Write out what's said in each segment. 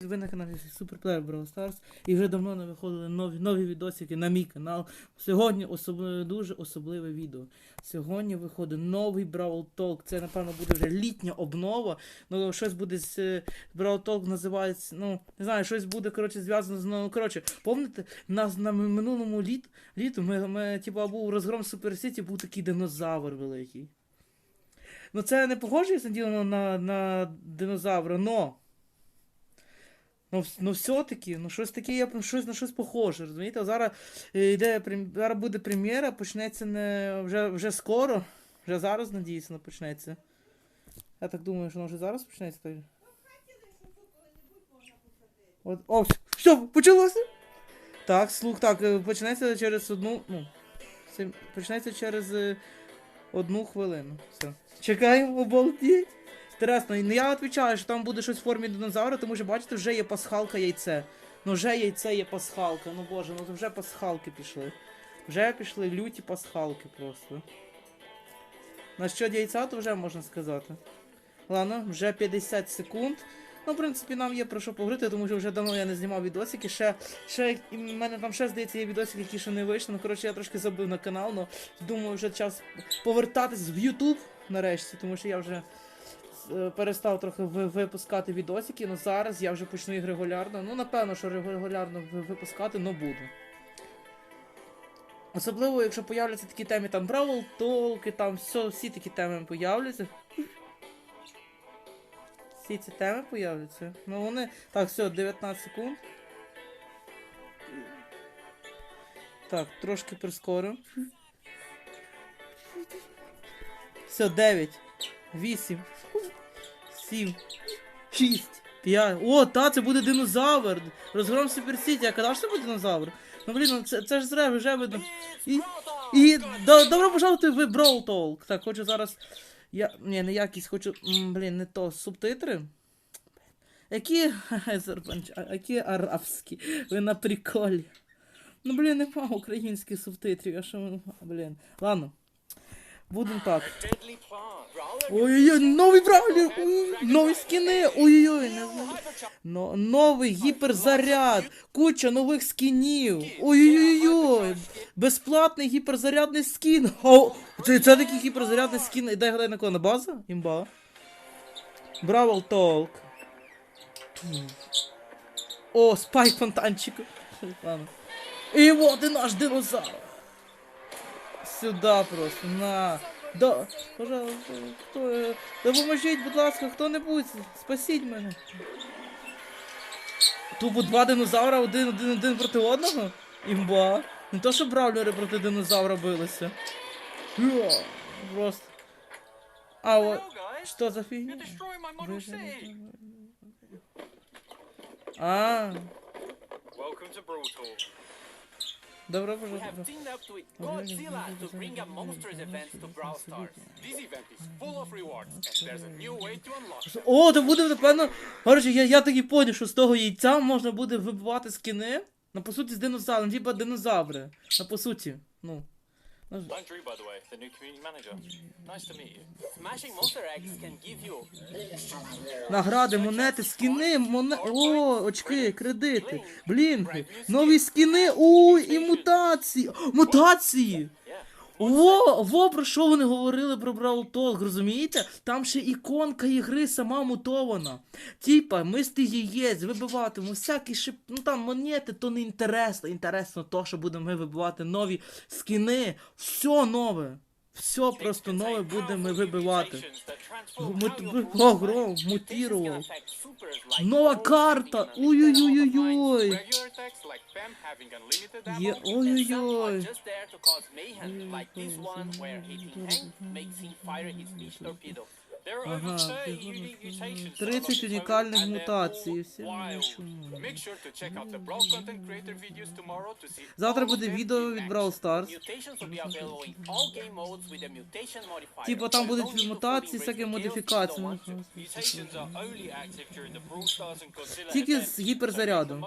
Ви на каналі Суперплеєр Brawl Stars і вже давно не виходили нові, нові відосики на мій канал. Сьогодні особливе, дуже особливе відео. Сьогодні виходить новий Brawl Talk. Це, напевно, буде вже літня обнова. Ну, щось буде з е, Brawl Talk називається. Ну, не знаю, щось буде, коротше, зв'язано з ну, коротше, помните, на, на минулому літ, літу ми, ми типу, був розгром Супер Сіті, був такий динозавр великий. Ну, це не похоже, діло на, на динозавра, но. Ну, ну все-таки, ну щось таке є, щось на щось похоже, розумієте? Зараз е, йде зараз буде прем'єра, почнеться не вже, вже скоро. Вже зараз, надіюся, вона почнеться. Я так думаю, що вона вже зараз почнеться. Так. От, о, все, почалося. Так, слух, так, е, почнеться через одну. Ну, почнеться через е, одну хвилину. Все. Чекаємо, обалдіть. Інтересно, ну я відповідаю, що там буде щось в формі динозавра, тому що бачите, вже є пасхалка яйце. Ну вже яйце є пасхалка. Ну боже, ну вже пасхалки пішли. Вже пішли люті пасхалки просто. На що яйця, то вже можна сказати. Ладно, вже 50 секунд. Ну, в принципі, нам є про що поговорити, тому що вже давно я не знімав відосики. Ще, ще і в мене там ще здається є відосики, які ще не вийшли. Ну, коротше, я трошки забив на канал, але думаю, вже час повертатись в YouTube нарешті, тому що я вже перестав трохи випускати відосики, але зараз я вже почну їх регулярно. Ну, напевно, що регулярно випускати, але буду. Особливо, якщо появляться такі теми, там Бравл Толки, там все, всі такі теми появляться. Всі ці теми появляться. Ну вони. Так, все, 19 секунд. Так, трошки прискорю. Все, 9, 8, 7, 6, 5. О, та, це буде динозавр. Розгром Супер Сіті. Я казав, що це буде динозавр. Ну блін, ну це, це ж зре, вже видно. І, і до, добро пожалуйте в Brawl Talk. Так, хочу зараз. Я. Ні, не якість, хочу. Блін, не то. Субтитри. Які які арабські? Ви на приколі. Ну, блін, нема українських субтитрів, а що блін. Ладно. Будемо так. Ой-ой-ой, новий бравлер! Нові скіни! Ой-ой-ой. Но, новий гіперзаряд! Куча нових скінів! Ой-ой-ой! Безплатний гіперзарядний скін! Це, це такий гіперзарядний скін. Дай гадай на кого на база? Імба. Бравл Толк. О, спайк фонтанчик. І вот і наш динозавр. Сюда просто, на. Да, пожалуйста, хто, е, допоможіть, будь ласка, хто-небудь, спасіть мене. Тупо два динозавра один, один, один проти одного? Імба. Не то, що бравлери проти динозавра билися. Йо, Просто. А от, що за фігня? А, Welcome to Brawl. Добре, пожаловать. пожалуйста. have teamed up with Godzilla to bring a monstrous event to Brawl Stars. This event is full of rewards, and there's a new way to unlock them. О, то буде, напевно. Коротше, я, я так і поняв, що з того яйця можна буде вибивати скини. Ну, по суті, з динозавром, типа динозаври. На по суті. Ну. Ну, I'm Drew, by the way, the new community manager. Nice to meet you. Smashing monster eggs can give you Награди, монети, скини, моне... О, очки, кредити, Блін, нові скини, ой, і мутації. Мутації! Во, во про що вони говорили про Brawl Talk, розумієте? Там ще іконка ігри сама мутована. Типа, ми з яєць вибиватимо всякі шип... ну там монети, то не інтересно. Інтересно то, що будемо ми вибивати нові скини. Все нове. Все просто нове будемо вибивати. Огром, мутірував. Нова карта! Ой-ой-ой-ой-ой! Є- ой-ой-ой. Ага, 30 унікальних мутацій. Вони? Завтра буде відео від Brawl Stars. Типа там будуть мутації, всякі модифікації. Тільки з гіперзарядом.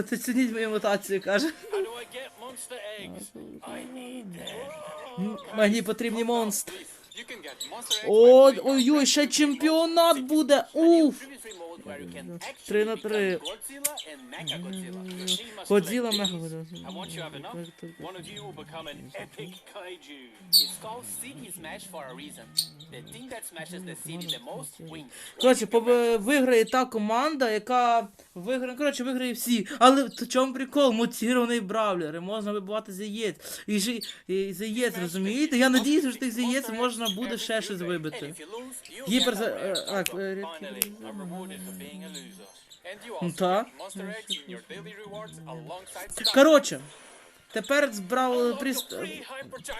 Ти цініть мою мутацію, каже. How do I get monster eggs? I need them. Мені потрібні монстри. О, ой-ой, our ще чемпіонат буде. Уф. Три на три. Годзіла мега. Коротше, виграє та команда, яка виграє. Коротше, виграє всі. Але в чому прикол? Мотивований бравлери, можна вибивати з яєць. І, і з яєць, розумієте? Я надіюся, що тих з яєць можна буде ще щось вибити. Гіпер... е, Так, Cyclops. е, Ну also та. get Monster Eggs in your daily rewards alongside Star Коротше, тепер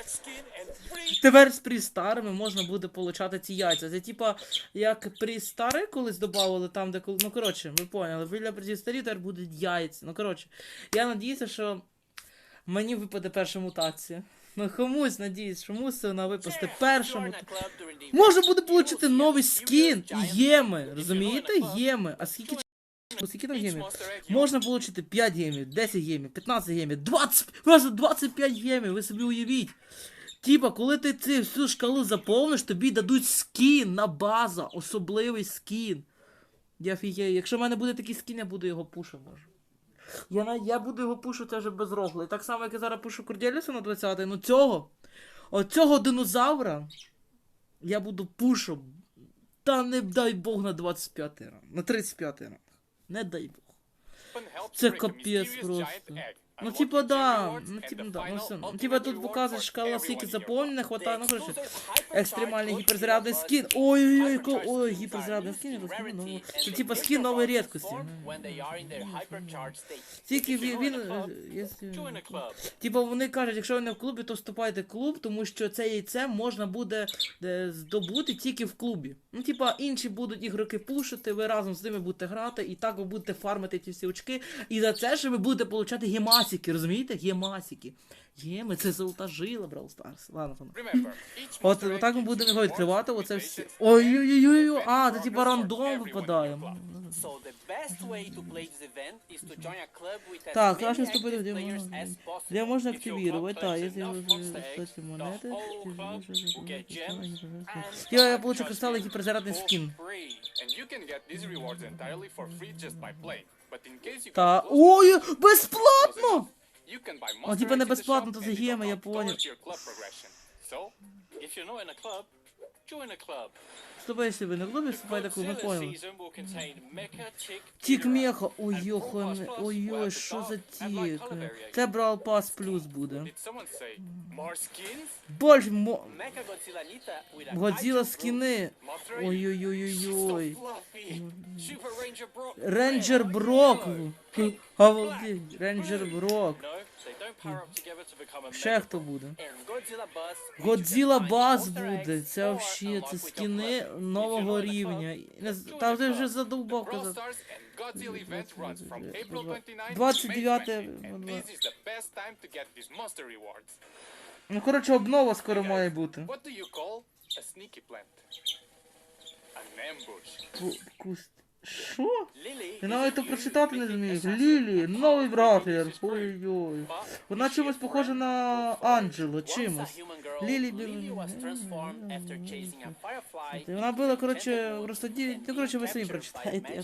skin and free Тепер з прістарами можна буде получати ці яйця. Це типа як прістари колись додавали там, де коли. Ну коротше, ви поняли, біля прістарів тепер будуть яйця. Ну коротше, я надіюся, що мені випаде перша мутація. Ну комусь надіюсь, що club during the Можна буде отримати новий скін і єми. Розумієте? Єми. А скільки скільки там гемів? Можна отримати 5 гемів, 10 гемів, 15 гемів, 20, просто 25 гемів, ви собі уявіть. Типа, коли ти цю всю шкалу заповниш, тобі дадуть скін на база, особливий скін. Я фігею. Якщо в мене буде такий скін, я буду його пушити може. Я, на- я буду його пушити вже без рогли. Так само, як я зараз пушу Корділіса на 20-й, ну цього, оцього динозавра я буду пушу. Та не дай Бог на 25-й ранг, на 35-й ранг. Не дай Бог. Це капець просто. Ну, типа, да, ну, типа, да, ну все. Ну, типа, тут показує шкала скільки заповнення, хватає, ну, exclusive екстремальний гіперзарядний скін. Ой-ой-ой, ой, skins гіперзарядний are скін, розумію, ну, це типа скін нової рідкості. Тільки він, він. Типа вони кажуть, якщо ви не в клубі, то вступайте в клуб, тому що це яйце можна буде е, здобути тільки в клубі. Ну, типа, інші будуть ігроки пушити, ви разом з ними будете грати, і так ви будете фармити ці всі очки. І за це ж ви будете получати гемасики, розумієте? Гемасики. Геми, це золота жила, Brawl Stars. Ладно, each От отак ми будемо його відкривати, оце все. mutations, Ой-ой-ой, а, це типа рандом випадає. Так, краще вступити в демо. Де можна активувати, так, стоїте the монети. Я, я получу кристали гіперзарядний for скін. free. And you can get these rewards entirely for free just by playing. Та. Ой, безплатно! Monster типа не безплатно, то за геми, я понял. Вступай, вступайте в will contain Mecha Chick Тік Ghidorah меха, ой, йохан, ой, ой, що the за тік? Це Брал Пас плюс буде. Больш мо... Годзіла Egg. Ой-ой-ой-ой-ой. Рейнджер. Брок. Обалдеть, Рейнджер Брок. Ще хто буде? Годзіла Monster буде. Це unlock це скіни нового рівня. Та вже club. задовбав казати. Stars and Godzilla event runs from April 29 to 29 May 20, and this is the best time to get these monster rewards. Ну, коротше, обнова скоро має бути. Куст. Що? Я навіть то прочитати не зміг. Лілі, новий братлер. Ой-ой. Вона чимось похожа на Анджело, чимось. Lily бі- Вона була, коротше, просто ді- and ну, коротше, ви самі прочитаєте.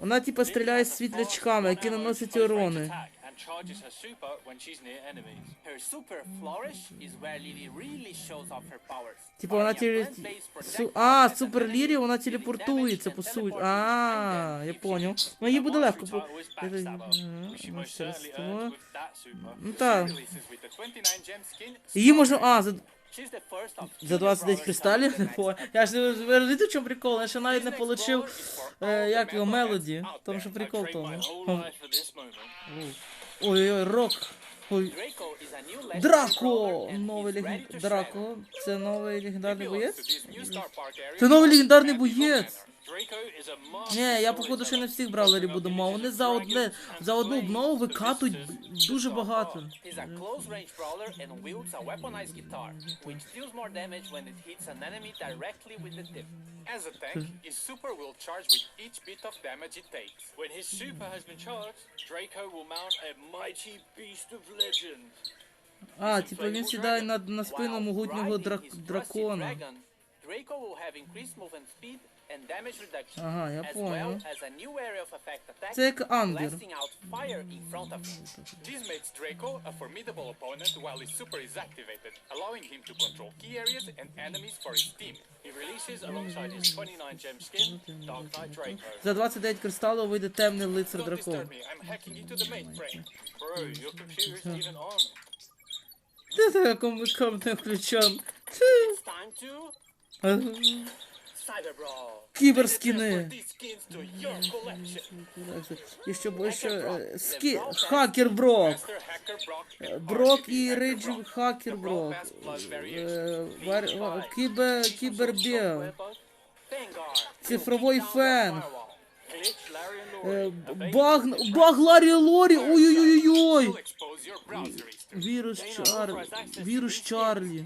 Вона типа стріляє світлячками, які наносять урони. Charges her super when she's near enemies. Her super flourish is where Lily really shows off her powers. Типа тілі... plant-based Су... А, супер dealing телепортується damage по teleporting А, я chooses. Ну її A буде monster легко. she ну. Ну так. releases with the 29 gem skin Її можна. А, за, за two 29 brawlers кристалів? Не понял. Я ж ви розумієте, в чому прикол? Я ще навіть не получив. е, як його, Мелоді. Тому що прикол тому. Ой-ой-ой, рок. Ой. Драко! Новий he's ready леген... to shred. Драко. Це новий легендарний боєць? Це новий легендарний боєць! Ні, я походу ще не всіх бравлерів буду мав. Вони за одне, за одну обнову викатують дуже багато. А, типу він сідає на, на спину могутнього дракона. and damage reduction, Ага, я as well понял. as a new area of effect attack, Це як ангер. blasting out fire in front of him. This makes Draco a formidable opponent while his super is activated, allowing him to control key areas and enemies for his team. He releases alongside his 29 gem skin, Dark Knight Draco. За 29 кристалів вийде темний лицар Don't дракон. disturb me, I'm hacking into the mainframe. Bro, your computer isn't even on. Ти такому не включен. It's time to Cyber Brawl. Кіберскіни. І що бо що е, скі... хакер Брок. Брок і Brock. Хакер Брок. Е, Кібер... Кібербіл. The фен. Е, Баг... Баг Ларі Лорі. Ой-ой-ой-ой. Вірус Gain Чар... unauthorized access to Вірус Чарлі.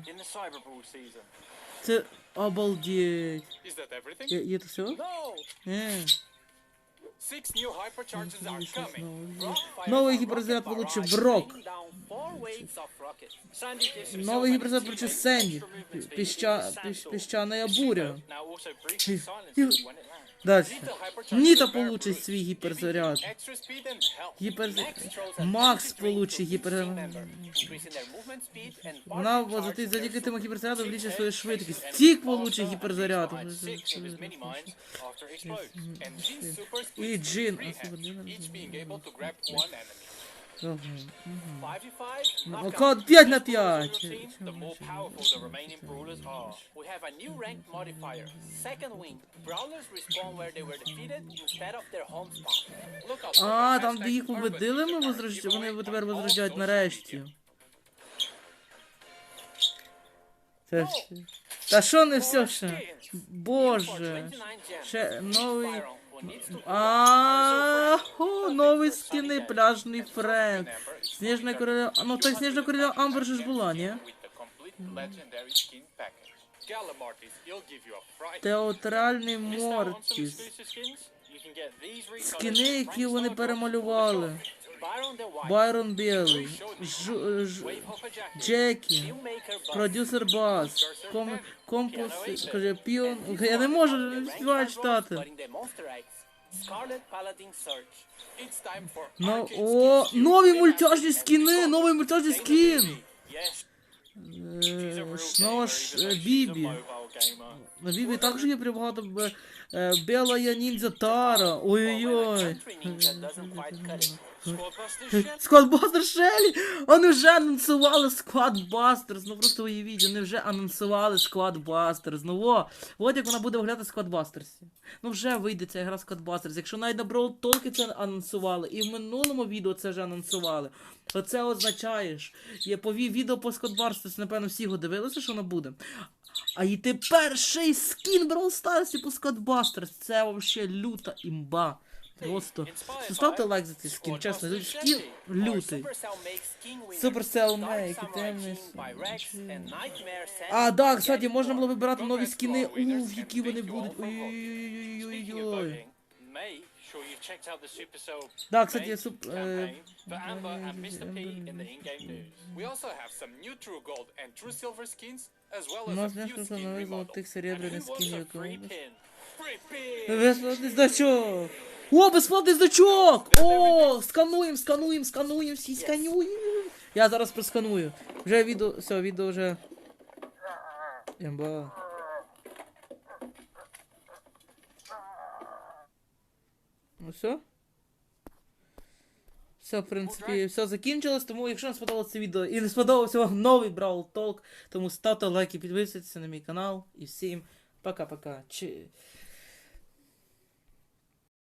Це обалдеть. Є це все? No! Е. Гіперзаряд rocket получив Піща... with the піщ... Sandstorm. Піщана His буря. the Bear получить свій гіперзаряд. Гіпер... Макс получить гіпер... Вона завдяки тим гіперзарядам влічить свою швидкість. Тік получить гіперзаряд. fired І Джин. 5v5, Ну, knockout. код 5 на Each brawler 5. in your team, The more powerful the remaining brawlers are. We have a new ranked modifier, Second Wing. Brawlers respawn where they were defeated instead of their home spawn. Look out for А, там, де їх победили, ми вони тепер возрождають нарешті. Це. Та що не все ще? Боже. For 29 gems. Ще новий... А, о, for скини, пляжний френд. Сніжна королева... Ну так Сніжна королева Амбер же ж була, ні? Театральний Мортіс. Скини, які вони перемалювали. Байрон Білий, Ж... Ж... Джекі, продюсер Бас, ком... компус... каже, піон... Я не можу не співаю читати. Ну, о, нові мультяжні скини, новий мультяжний скін. Е, Знову ж е, Бібі. На Бібі також є прибагато е, Белая ніндзя Тара. Ой-ой-ой. Сквадбастер Шелі! Вони вже анонсували Сквадбастерс. Ну просто уявіть, вони вже анонсували Сквадбастерс. Ну о, от як вона буде виглядати в Сквадбастерсі. Ну вже вийде ця гра Сквадбастерс. Якщо навіть на Brawl Talk це анонсували, і в минулому відео це вже анонсували, то це означає, що є пові відео по Сквадбастерс, напевно, всі його дивилися, що воно буде. А і тепер ще й скін Brawl Stars по Сквадбастерс. Це взагалі люта імба. Просто ставте лайк за цей скін, чесно, скін лютий. Supercell make, темний А, да, кстати, можна було вибирати нові скини, уф, які вони будуть. Ой-ой-ой-ой-ой. Да, кстати, я суп... Amber and Mr. P in the in-game news. We also have some new True Gold and True Silver skins, as well У as нас a few несколько skin нових remodels. золотих серебряних скинів. Безплатний значок! О, безплатний значок! О, скануємо, скануємо, скануємо, всі скануємо. Я зараз просканую. Вже відео, все, відео вже... Емба. Ну все? Все, в принципі, все закінчилось, тому якщо вам сподобалося це відео і не сподобався вам новий Brawl Talk, тому ставте лайки, підписуйтесь на мій канал і всім пока-пока. Чи...